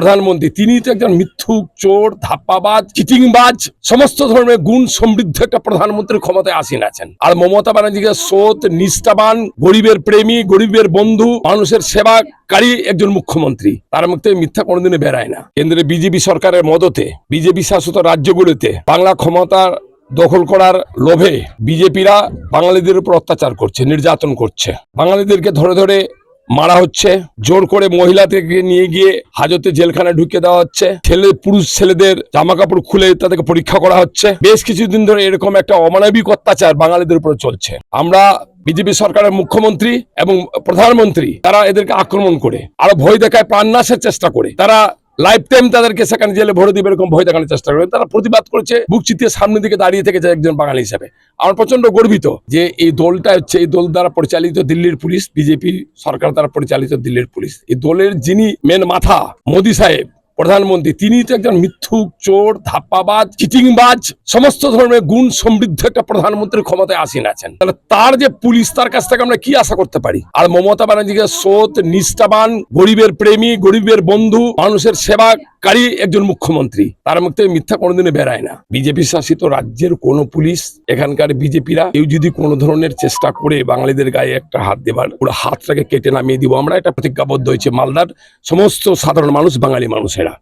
প্রধানমন্ত্রী, তিনি তো একজন মিথ্যুক, চোর, ধাপ্পাবাজ, চিটিংবাজ, সমস্ত ধরনের গুণ সমৃদ্ধ একটা প্রধানমন্ত্রীর ক্ষমতায় আসীন আছেন। আর মমতা ব্যানার্জিকে সৎ, নিষ্ঠাবান, গরিবের প্রেমী, গরিবের বন্ধু, মানুষের সেবা সেবাকারী একজন মুখ্যমন্ত্রী। তার থেকে মিথ্যা কোনোদিনে বেড়ায় না। কেন্দ্রে বিজেপি সরকারের মদতে, বিজেপি শাসিত রাজ্যগুলিতে বাংলা ক্ষমতার দখল করার লোভে বিজেপিরা বাঙালিদের উপর অত্যাচার করছে, নির্যাতন করছে। বাঙালিদেরকে ধরে ধরে মারা হচ্ছে। জোর করে মহিলাদেরকে নিয়ে গিয়ে হাজতে জেলখানায় ঢুকিয়ে দেওয়া হচ্ছে। ছেলে, পুরুষ ছেলেদের জামা কাপড় খুলে তাদেরকে পরীক্ষা করা হচ্ছে। বেশ কিছুদিন ধরে এরকম একটা অমানবিক অত্যাচার বাঙালিদের উপরে চলছে। আমরা বিজেপি সরকারের মুখ্যমন্ত্রী এবং প্রধানমন্ত্রী, তারা এদেরকে আক্রমণ করে, আরও ভয় দেখায় প্রাণনাশের চেষ্টা করে। তারা লাইফ টাইম তাদেরকে সেখানে জেলে ভরে দিবে এরকম ভয় দেখানোর চেষ্টা করে তারা প্রতিবাদ করেছে, বুক চিতিয়ে সামনের দিকে দাঁড়িয়ে থেকেছে একজন বাঙালি হিসাবে। আমার প্রচণ্ড গর্বিত যে এই দলটা হচ্ছে, এই দল দ্বারা পরিচালিত দিল্লির পুলিশ, বিজেপি সরকার দ্বারা পরিচালিত দিল্লির পুলিশ। এই দলের যিনি মেন মাথা, মোদী সাহেব প্রধানমন্ত্রী, তিনি তো একজন মিথ্যুক, চোর, ধাপ্পাবাজ, চিটিংবাজ, সমস্ত ধরনের গুণ সমৃদ্ধ একটা প্রধানমন্ত্রীর ক্ষমতায় আসীন আছেন। তাহলে তার যে পুলিশ, তার কাছ থেকে আমরা কি আশা করতে পারি? আর মমতা ব্যানার্জিকে সোত নিষ্ঠাবান, গরিবের প্রেমী, গরিবের বন্ধু, মানুষের সেবাকারী একজন মুখ্যমন্ত্রী। তার মুখ থেকে মিথ্যা কোনোদিনে বেড়ায় না। বিজেপি শাসিত রাজ্যের কোন পুলিশ, এখানকার বিজেপিরা কেউ যদি কোনো ধরনের চেষ্টা করে বাঙালিদের গায়ে একটা হাত দেবার ওরা হাতটাকে কেটে নামিয়ে দিব। আমরা এটা প্রতিজ্ঞাবদ্ধ হয়েছে। মালদার সমস্ত সাধারণ মানুষ, বাঙালি মানুষেরা।